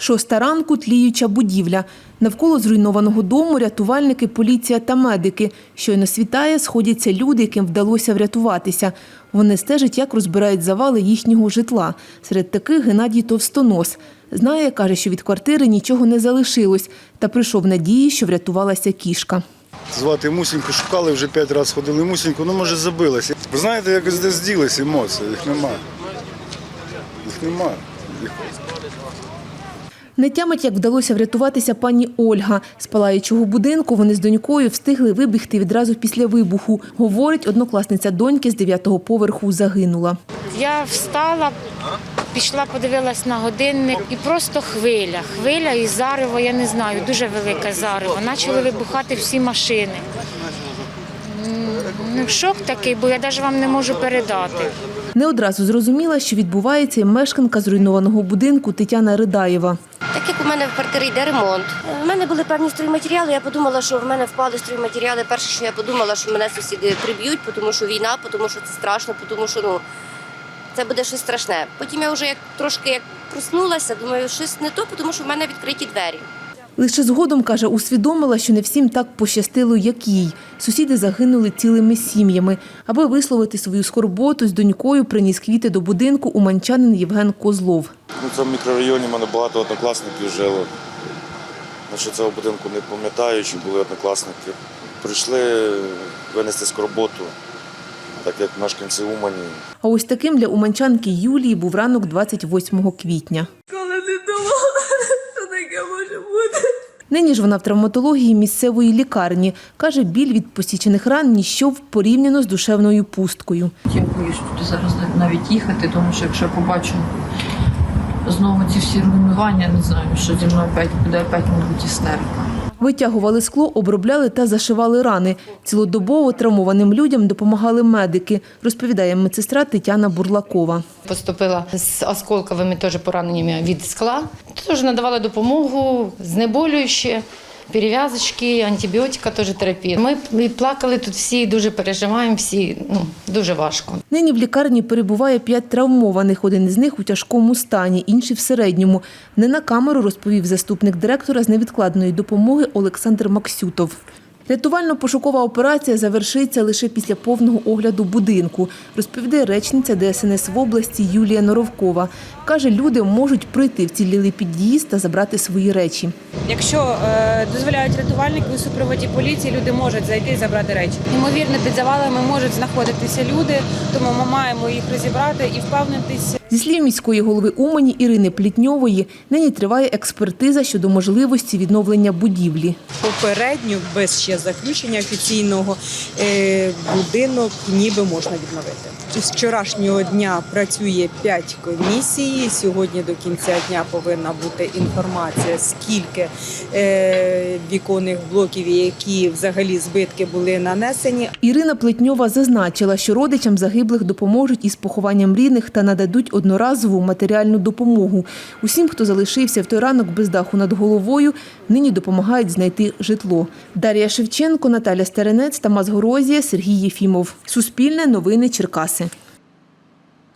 Шоста ранку тліюча будівля. Навколо зруйнованого дому рятувальники, поліція та медики. Щойно світає, сходяться люди, яким вдалося врятуватися. Вони стежать, як розбирають завали їхнього житла. Серед таких Геннадій Товстонос. Знає, каже, що від квартири нічого не залишилось, та прийшов надії, що врятувалася кішка. Звати Мусіньку, шукали вже п'ять разів ходили Мусіньку, ну може забилася. Ви знаєте, якось десь зділись емоції, їх немає. Їх немає. Не тямить, як вдалося врятуватися пані Ольга. З палаючого будинку вони з донькою встигли вибігти відразу після вибуху. Говорить, однокласниця доньки з дев'ятого поверху загинула. Я встала, пішла, подивилась на годинник і просто хвиля. Хвиля і зарево, я не знаю, дуже велике зарево. Почали вибухати всі машини. Ну, шок такий, бо я навіть вам не можу передати. Не одразу зрозуміла, що відбувається і мешканка зруйнованого будинку Тетяна Ридаєва. Так як у мене в квартирі йде ремонт. У мене були певні стройматеріали. Я подумала, що в мене впали стройматеріали. Перше, що я подумала, що мене сусіди приб'ють, тому що війна, тому що це страшно, тому що ну це буде щось страшне. Потім я вже як трошки як проснулася, думаю, щось не то, тому що в мене відкриті двері. Лише згодом, каже, усвідомила, що не всім так пощастило, як їй. Сусіди загинули цілими сім'ями. Аби висловити свою скорботу, з донькою приніс квіти до будинку уманчанин Євген Козлов. Ну, в цьому мікрорайоні в мене багато однокласників жило. Значить, цього будинку не пам'ятаю, чи були однокласники. Прийшли винести скорботу, так як мешканці Умані. А ось таким для уманчанки Юлії був ранок 28 квітня. Коли не думала, що таке може бути. Нині ж вона в травматології місцевої лікарні. Каже, біль від посічених ран ніщо порівняно з душевною пусткою. Я боюсь туди зараз навіть їхати, тому що якщо я побачу знову ці всі руйнування, не знаю, що зі мною опять буде опять, мабуть, істерика. Витягували скло, обробляли та зашивали рани. Цілодобово травмованим людям допомагали медики, розповідає медсестра Тетяна Бурлакова. Поступила з осколковими теж пораненнями від скла. тож надавали допомогу, знеболюючі, перев'язочки, антибіотика, теж терапія. Ми плакали тут всі, дуже переживаємо, всі ну, дуже важко. Нині в лікарні перебуває п'ять травмованих. Один із них у тяжкому стані, інший в середньому. Не на камеру розповів заступник директора з невідкладної допомоги Олександр Максютов. Рятувально-пошукова операція завершиться лише після повного огляду будинку, розповідає речниця ДСНС в області Юлія Норовкова. Каже, люди можуть прийти в цілілий під'їзд та забрати свої речі. Якщо е, дозволяють рятувальники у супроводі поліції, люди можуть зайти і забрати речі. Ймовірно, під завалами можуть знаходитися люди, тому ми маємо їх розібрати і впевнитися. Зі слів міської голови Умані Ірини Плітньової, нині триває експертиза щодо можливості відновлення будівлі. попередньо, без ще заключення офіційного, е, будинок ніби можна відновити. З вчорашнього дня працює 5 комісій. Сьогодні до кінця дня повинна бути інформація, скільки е, віконних блоків, які взагалі збитки були нанесені. Ірина Плетньова зазначила, що родичам загиблих допоможуть із похованням рідних та нададуть одноразову матеріальну допомогу. Усім, хто залишився в той ранок без даху над головою, нині допомагають знайти житло. Дар'я Шевченко, Наталя Стеренець, Тамас Горозія, Сергій Єфімов. Суспільне новини Черкаси.